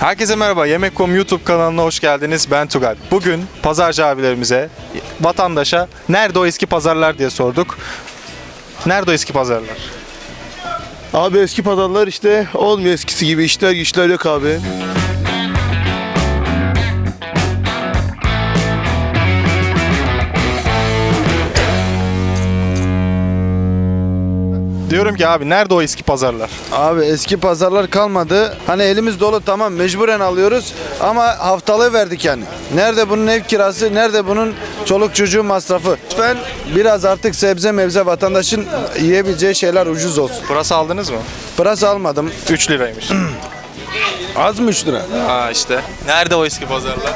Herkese merhaba. Yemek.com YouTube kanalına hoş geldiniz. Ben Tugay. Bugün pazarcı abilerimize, vatandaşa nerede o eski pazarlar diye sorduk. Nerede o eski pazarlar? Abi eski pazarlar işte olmuyor eskisi gibi işler güçler yok abi. Diyorum ki abi nerede o eski pazarlar? Abi eski pazarlar kalmadı. Hani elimiz dolu tamam mecburen alıyoruz ama haftalığı verdik yani. Nerede bunun ev kirası, nerede bunun çoluk çocuğu masrafı? Lütfen biraz artık sebze mevze vatandaşın yiyebileceği şeyler ucuz olsun. Burası aldınız mı? Pırasa almadım. 3 liraymış. Az mı 3 lira? Aa işte. Nerede o eski pazarlar?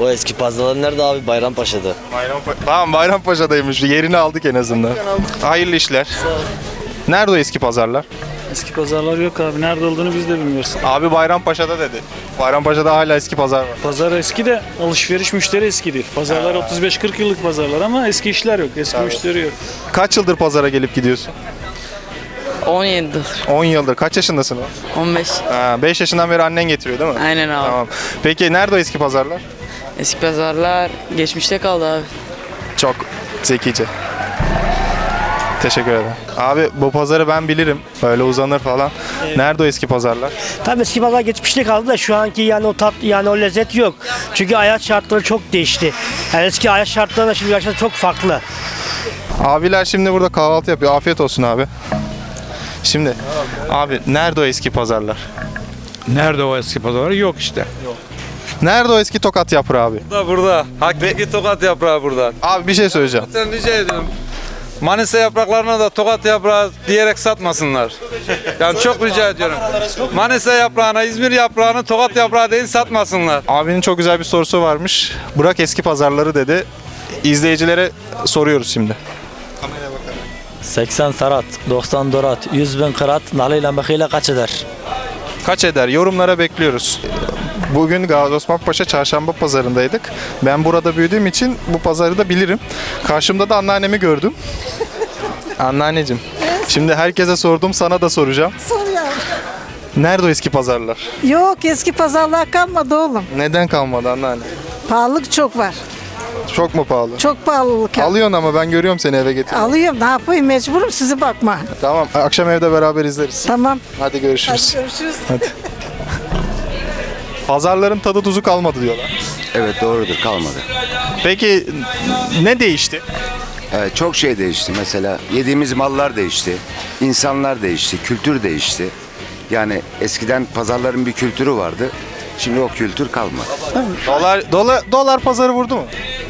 O eski pazarlar nerede abi? Bayrampaşa'da. Bayrampaşa. Tamam Bayrampaşa'daymış. Yerini aldık en azından. Hayırlı işler. Nerede o eski pazarlar? Eski pazarlar yok abi. Nerede olduğunu biz de bilmiyoruz. Abi Bayrampaşa'da dedi. Bayrampaşa'da hala eski pazar var. Pazar eski de alışveriş müşteri eski değil. Pazarlar 35-40 yıllık pazarlar ama eski işler yok. Eski müşteri yok. Kaç yıldır pazara gelip gidiyorsun? 17 10 yıldır. Kaç yaşındasın? 15 5 yaşından beri annen getiriyor değil mi? aynen abi. Tamam. Peki nerede o eski pazarlar? Eski pazarlar geçmişte kaldı abi. Çok zekice. Teşekkür ederim. Abi bu pazarı ben bilirim. Böyle uzanır falan. Nerede o eski pazarlar? Tabii eski pazar geçmişte kaldı da şu anki yani o tat yani o lezzet yok. Çünkü hayat şartları çok değişti. Yani eski hayat şartları da şimdi gerçekten çok farklı. Abiler şimdi burada kahvaltı yapıyor. Afiyet olsun abi. Şimdi abi nerede o eski pazarlar? Nerede o eski pazarlar? Yok işte. Nerede o eski tokat yaprağı abi? Burada burada. Hakiki tokat yaprağı burada. Abi bir şey söyleyeceğim. Sen rica ediyorum. Manisa yapraklarına da tokat yaprağı diyerek satmasınlar. Yani çok rica ediyorum. Manisa yaprağına, İzmir yaprağını tokat yaprağı değil satmasınlar. Abinin çok güzel bir sorusu varmış. Bırak eski pazarları dedi. İzleyicilere soruyoruz şimdi. 80 sarat, 90 dorat, 100 bin kırat, nalıyla bakıyla kaç eder? Kaç eder? Yorumlara bekliyoruz. Bugün Gazi Osman Paşa Çarşamba pazarındaydık. Ben burada büyüdüğüm için bu pazarı da bilirim. Karşımda da anneannemi gördüm. Anneanneciğim. Şimdi herkese sordum, sana da soracağım. Sor yavrum. Nerede o eski pazarlar? Yok eski pazarlar kalmadı oğlum. Neden kalmadı anneanne? Pahalılık çok var. Çok mu pahalı? Çok pahalılık. Alıyorsun ama ben görüyorum seni eve getir. Alıyorum ne yapayım mecburum sizi bakma. Tamam, akşam evde beraber izleriz. Tamam. Hadi görüşürüz. Hadi görüşürüz. Pazarların tadı tuzu kalmadı diyorlar. Evet doğrudur kalmadı. Peki ne değişti? Evet, çok şey değişti mesela yediğimiz mallar değişti, insanlar değişti, kültür değişti. Yani eskiden pazarların bir kültürü vardı. Şimdi o kültür kalmadı. Dolar dolar dolar pazarı vurdu mu?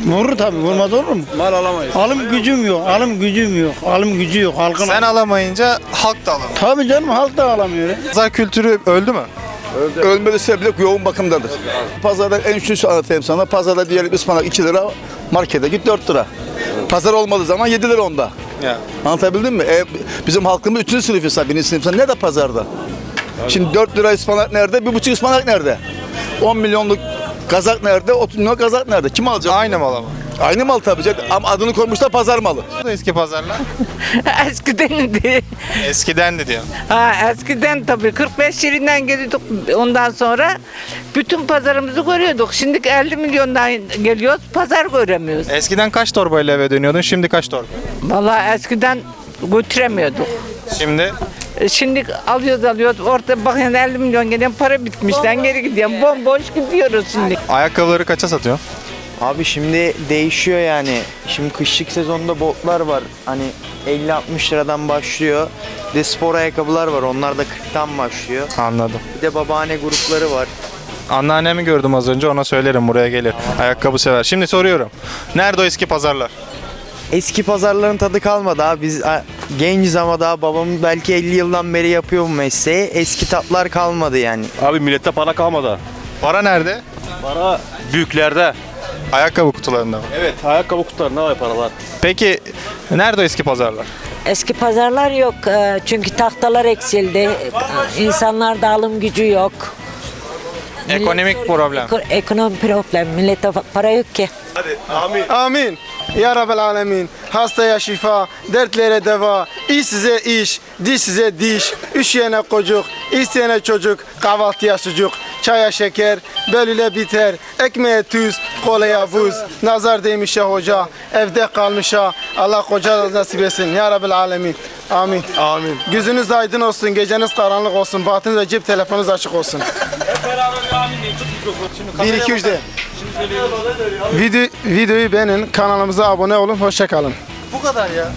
Vurur tabii vurmaz olur mu? Mal alamayız. Alım gücüm yok, alım gücüm yok, alım gücü yok. Halkın Sen alamayınca halk da alamıyor. Tabii canım halk da alamıyor. Pazar kültürü öldü mü? Ölmedi sebep yoğun bakımdadır. Pazarda en şunu anlatayım sana. Pazarda diyelim ıspanak 2 lira, markete git 4 lira. Pazar olmadığı zaman 7 lira onda. Ya. Anlatabildim mi? E, bizim halkımız 3. sınıfıysa, 1. sınıfsa ne de pazarda? Şimdi 4 lira ıspanak nerede? 1,5 ıspanak nerede? 10 milyonluk kazak nerede? 30 milyon kazak nerede? Kim alacak? Aynı mal ama. Aynı mal tabii canım. Ama adını koymuşlar pazar malı. Bu da eski pazarlar. Eskiden Eskiden de diyor. ha, eskiden tabii 45 yerinden geliyorduk ondan sonra bütün pazarımızı görüyorduk. Şimdi 50 milyondan geliyoruz pazar göremiyoruz. Eskiden kaç torbayla eve dönüyordun? Şimdi kaç torba? Vallahi eskiden götüremiyorduk. Şimdi E, Şimdi alıyoruz alıyoruz orada bakın 50 milyon gelen para bitmişten geri gidiyorum. Bomboş gidiyoruz şimdi. ayakkabıları kaça satıyorsun? Abi şimdi değişiyor yani. Şimdi kışlık sezonda botlar var. Hani 50-60 liradan başlıyor. Bir de spor ayakkabılar var. Onlar da 40'tan başlıyor. Anladım. Bir de babaanne grupları var. Anneannemi gördüm az önce ona söylerim buraya gelir. Ayakkabı sever. Şimdi soruyorum. Nerede o eski pazarlar? Eski pazarların tadı kalmadı abi. Biz a, genciz ama daha babam belki 50 yıldan beri yapıyor bu mesleği. Eski tatlar kalmadı yani. Abi millette para kalmadı. Para nerede? Para büyüklerde. Ayakkabı kutularında mı? Evet ayakkabı kutularında var paralar. Peki nerede o eski pazarlar? Eski pazarlar yok e, çünkü tahtalar eksildi. İnsanlarda alım gücü yok. Ekonomik problem. Ekonomi problem. Millete para yok ki. Amin. Ya Rabbel Alemin. Hastaya şifa, dertlere deva, işsize iş, dişsize diş, üşüyene kocuk, isteyene çocuk, kahvaltıya sucuk, çaya şeker, bölüle biter, ekmeğe tuz, kolaya buz, nazar değmişe hoca, evde kalmışa, Allah koca nasip etsin. Ya Rabbil Alemin. Amin. Amin. Gözünüz aydın olsun, geceniz karanlık olsun, batın ve cep telefonunuz açık olsun. 1 2 3 de. Video, videoyu beğenin, kanalımıza abone olun, hoşça kalın. Bu kadar ya.